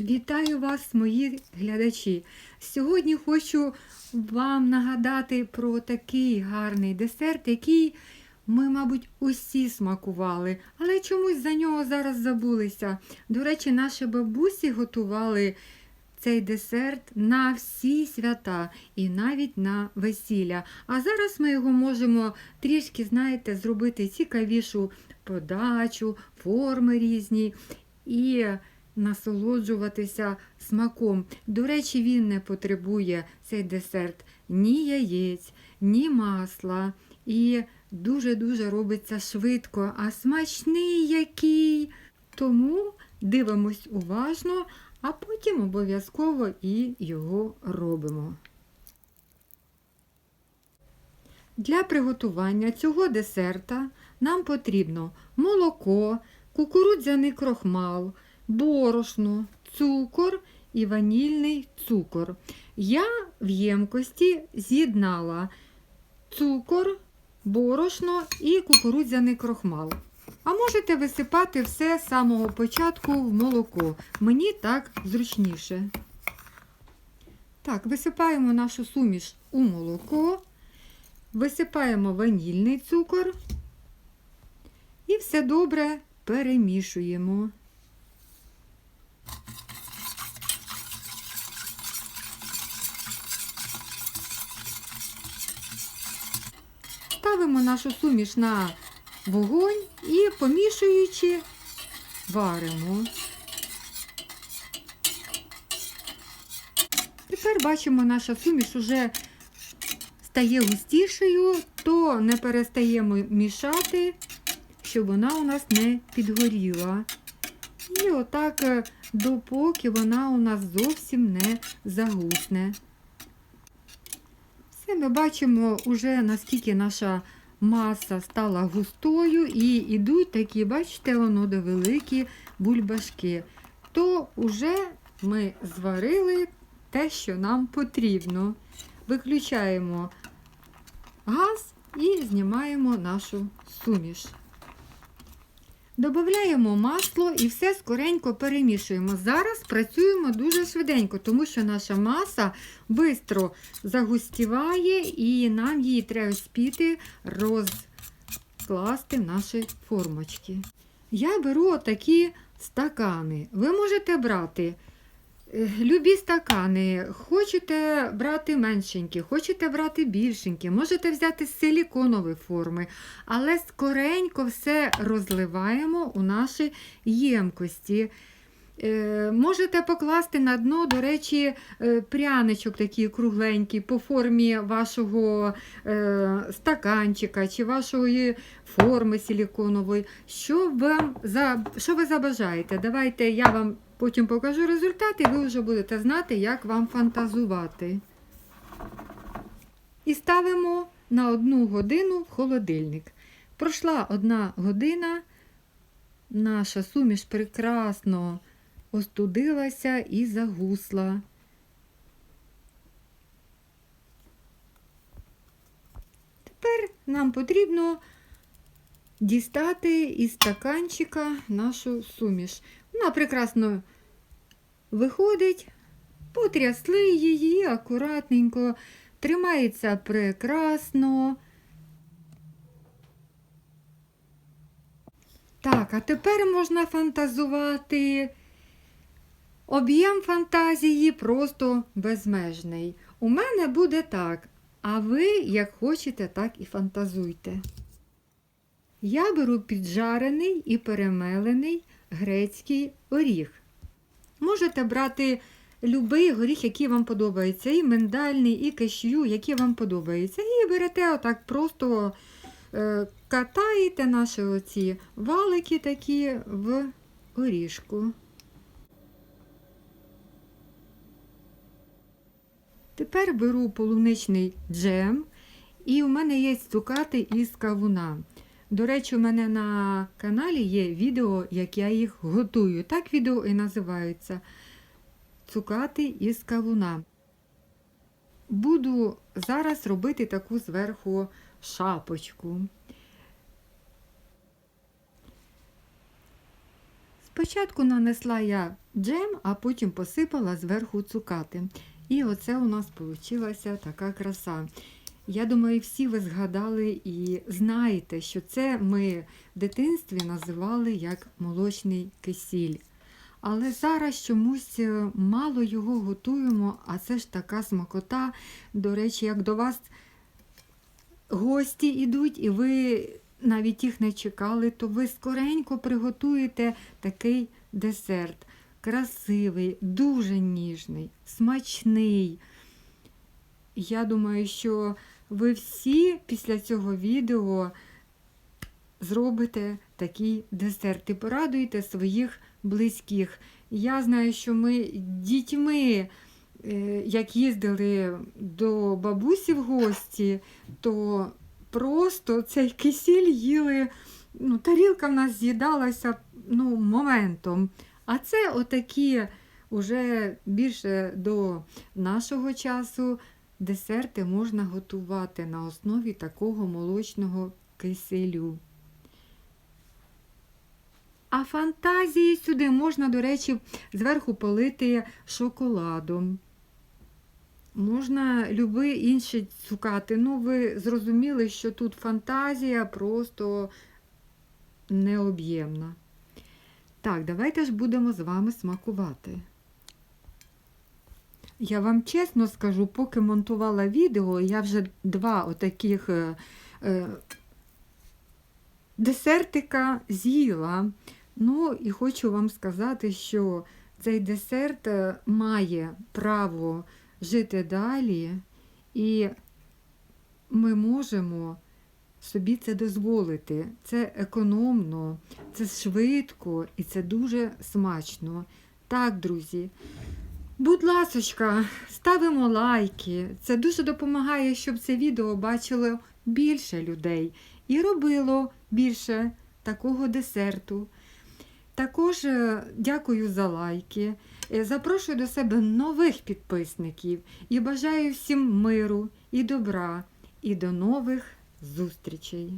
Вітаю вас, мої глядачі. Сьогодні хочу вам нагадати про такий гарний десерт, який ми, мабуть, усі смакували, але чомусь за нього зараз забулися. До речі, наші бабусі готували цей десерт на всі свята і навіть на весілля. А зараз ми його можемо трішки, знаєте, зробити цікавішу подачу, форми різні. І насолоджуватися смаком. До речі, він не потребує цей десерт ні яєць, ні масла. І дуже-дуже робиться швидко, а смачний який. Тому дивимось уважно, а потім обов'язково і його робимо. Для приготування цього десерта нам потрібно молоко, кукурудзяний крохмал, борошно, цукор і ванільний цукор. Я в ємкості з'єднала цукор, борошно і кукурудзяний крохмал. А можете висипати все з самого початку в молоко. Мені так зручніше. Так, висипаємо нашу суміш у молоко, висипаємо ванільний цукор і все добре перемішуємо. Ставимо нашу суміш на вогонь і помішуючи варимо. Тепер бачимо, наша суміш уже стає густішою, то не перестаємо мішати, щоб вона у нас не підгоріла. І отак, е, допоки вона у нас зовсім не загусне. Все ми бачимо уже наскільки наша маса стала густою і йдуть такі, бачите, воно до великі бульбашки. То вже ми зварили те, що нам потрібно. Виключаємо газ і знімаємо нашу суміш. Додаємо масло і все скоренько перемішуємо. Зараз працюємо дуже швиденько, тому що наша маса швидко загустіває і нам її треба спіти розкласти в наші формочки. Я беру такі стакани. Ви можете брати любі стакани, хочете брати меншенькі, хочете брати більшенькі, можете взяти з силіконової форми, але скоренько все розливаємо у наші ємкості. Е, можете покласти на дно, до речі, е, пряничок такий кругленький по формі вашого е, стаканчика чи вашої форми силіконової. Що, вам, що ви забажаєте? Давайте я вам потім покажу результат, і ви вже будете знати, як вам фантазувати. І ставимо на одну годину в холодильник. Пройшла одна година, наша суміш прекрасно остудилася і загусла. Тепер нам потрібно дістати із стаканчика нашу суміш. Вона прекрасно виходить, потрясли її акуратненько, тримається прекрасно. Так, а тепер можна фантазувати. Об'єм фантазії просто безмежний. У мене буде так, а ви, як хочете, так і фантазуйте. Я беру піджарений і перемелений грецький оріх. Можете брати любий горіх, який вам подобається, і миндальний, і кешю, які вам подобаються. І берете отак просто е, катаєте наші оці валики такі в орішку. Тепер беру полуничний джем, і у мене є цукати із кавуна. До речі, у мене на каналі є відео, як я їх готую. Так відео і називаються Цукати із кавуна. Буду зараз робити таку зверху шапочку. Спочатку нанесла я джем, а потім посипала зверху цукати. І оце у нас вийшла така краса. Я думаю, всі ви згадали і знаєте, що це ми в дитинстві називали як молочний кисіль. Але зараз чомусь е, мало його готуємо, а це ж така смакота. До речі, як до вас гості йдуть, і ви навіть їх не чекали, то ви скоренько приготуєте такий десерт. Красивий, дуже ніжний, смачний. Я думаю, що ви всі після цього відео зробите такий десерт і порадуєте своїх близьких. Я знаю, що ми дітьми, е, як їздили до бабусі в гості, то просто цей кисіль їли. Ну, тарілка в нас з'їдалася ну, моментом. А це отакі уже більше до нашого часу десерти можна готувати на основі такого молочного киселю. А фантазії сюди можна, до речі, зверху полити шоколадом. Можна любий інший цукати. Ну, ви зрозуміли, що тут фантазія просто необ'ємна. Так, давайте ж будемо з вами смакувати. Я вам чесно скажу, поки монтувала відео, я вже два отаких е, е, десертика з'їла. Ну і хочу вам сказати, що цей десерт е, має право жити далі, і ми можемо собі це дозволити. Це економно, це швидко і це дуже смачно. Так, друзі. Будь ласочка, ставимо лайки. Це дуже допомагає, щоб це відео бачило більше людей і робило більше такого десерту. Також е, дякую за лайки. Е, Запрошую до себе нових підписників і бажаю всім миру і добра, і до нових зустрічей.